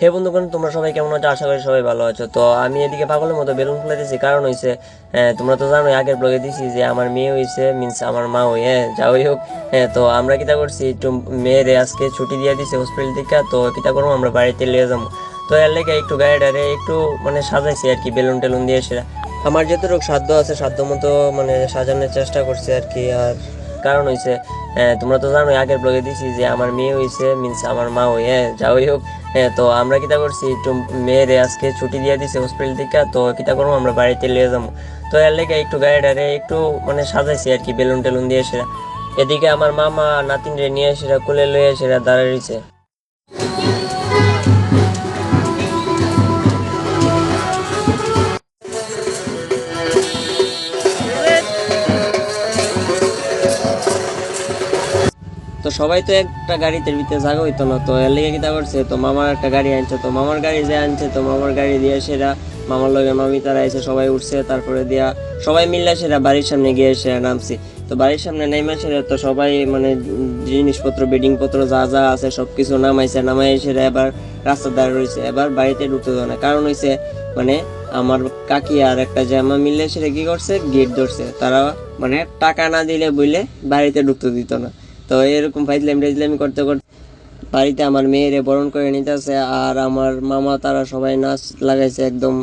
হে বন্ধুগণ, তোমরা সবাই কেমন আছো? আশা করি সবাই ভালো আছো। তো আমি এদিকে পাগলের মতো বেলুন ফুলে দিয়েছি। কারণ হয়েছে তোমরা তো জানোই, আগের ব্লগে দিছি যে আমার মেয়ে হয়েছে মিনস আমার মা হ্যাঁ যা হই হোক। হ্যাঁ তো আমরা কিতা করছি, একটু মেয়েরে আজকে ছুটি দিয়ে দিছে হসপিটাল থেকে তো কিতা করব, আমরা বাড়িতে নিয়ে যাব। তো এর লেগে একটু গাড়িটারে একটু মানে সাজাইছি আর কি, বেলুন টেলুন দিয়ে সেটা আমার যতটুকু সাধ্য আছে, সাধ্য মতো মানে সাজানোর চেষ্টা করছি আর কি, আর কারণ হয়েছে তোমরা তো জানো আগের ব্লগে দিছি যে আমার মেয়ে হয়েছে মিনস আমার মা হ্যাঁ যা হই হোক। হ্যাঁ তো আমরা কিতা করছি, একটু মেয়েরে আজকে ছুটি দিয়ে দিছে হসপিটাল থেকে, তো কিতা করব, আমরা বাড়িতে নিয়ে যাব। তো এর লেগে একটু গাড়িটারে একটু মানে সাজাইছি আর কি, বেলুন টেলুন দিয়ে সেরা। এদিকে আমার মামা নাতিনরে নিয়ে এসে কোলে লয়ে সেরা দাঁড়িয়েছে তো সবাই তো একটা গাড়িতে ভিতরে জায়গা হইতো না, তো এর লেগে কিতা করছে, তো মামার একটা গাড়ি আনছে, তো মামার গাড়ি যে আনছে, তো মামার গাড়ি দিয়ে সেরা মামার লগে মামি তারা এসে সবাই উঠছে, তারপরে দিয়া সবাই মিললে সেরা বাড়ির সামনে গিয়ে এসে নামছি। তো বাড়ির সামনে নেমে সেরা, তো সবাই মানে জিনিসপত্র বেডিং পত্র যা যা আছে সব কিছু নামাইছে নামাই সেরা এবার রাস্তার ধারে রয়েছে এবার বাড়িতে ঢুকতে দেয় না, কারণ হয়েছে মানে আমার কাকি আর একটা জামা মিললে সেটা কি করছে গেট ধরছে। তারা মানে টাকা না দিলে বইলে বাড়িতে ঢুকতে দিত না। তো এরকম ফাইজলাম টাইজলামি করতে করতে বাড়িতে আমার মেয়েরে বরণ করে নিতেছে আর আমার মামা তারা সবাই নাচ লাগাইছে একদম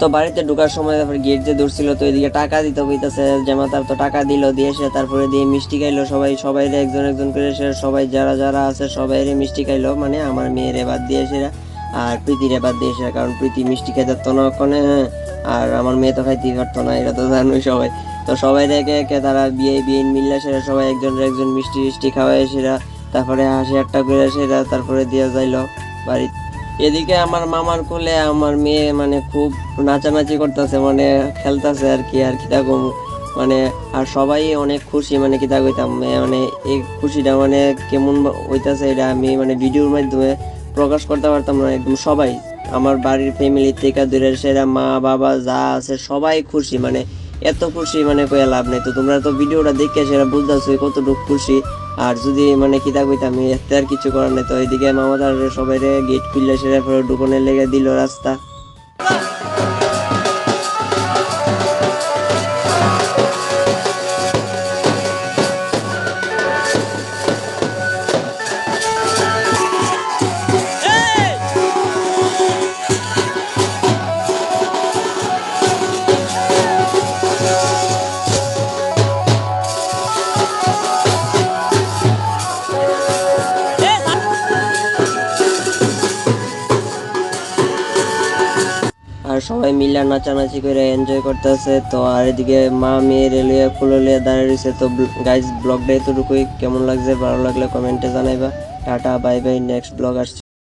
তো বাড়িতে ঢুকার সময় তারপরে গেট যে ধরছিল তো এদিকে টাকা দিতে হইতেছে। জামা তার তো টাকা দিল, দিয়ে সে তারপরে দিয়ে মিষ্টি খাইলো। সবাই সবাই একজন একজন করে সে সবাই যারা যারা আছে সবাই মিষ্টি খাইলো। মানে আমার মেয়ের বাদ দিয়ে সে আর প্রীতির বাদ দিয়ে সে, কারণ প্রীতি মিষ্টি খাইতে পারতো না ওখানে আর আমার মেয়ে তো খাইতেই পারতো না এটা তো জানোই সবাই। তো সবাই একে একে তারা বিয়ে বিয়ে মিললে সেরা সবাই একজন একজন মিষ্টি মিষ্টি খাওয়ায় সেরা তারপরে হাসি একটা করে সেরা তারপরে দিয়ে যাইলো বাড়িতে। এদিকে আমার মামার কোলে আমার মেয়ে মানে খুব নাচানাচি করতেছে মানে খেলতেছে আর কি, আর কিতা কম মানে আর সবাই অনেক খুশি মানে কিতা কইতাম মানে এই খুশিটা মানে কেমন হইতাছে এটা আমি মানে ভিডিওর মাধ্যমে প্রকাশ করতে পারতাম না, একদম সবাই। আমার বাড়ির ফ্যামিলি থেকে দূরের সেরা মা, বাবা যা আছে সবাই খুশি মানে এত খুশি মানে কয়ে লাভ নেই। তো তোমরা তো ভিডিওটা দেখে সেটা বুঝতেছো কতটুকু খুশি। আর যদি মানে কিতা আমি এতে আর কিছু করার নেই। তো এইদিকে মামাদার সবাই গেট খুললে সেটা ঢুকনের লেগে দিল রাস্তা। আর সবাই মিলে নাচানাচি করে এনজয় করতেছে। তো আর এদিকে মা মেয়ে রেলিয়ে ফুল লিয়ে দাঁড়িয়ে রয়েছে। তো গাইজ ব্লগটা এতটুকুই। কেমন লাগছে? ভালো লাগলে কমেন্টে জানাইবা। Tata bye bye next blog আসছে।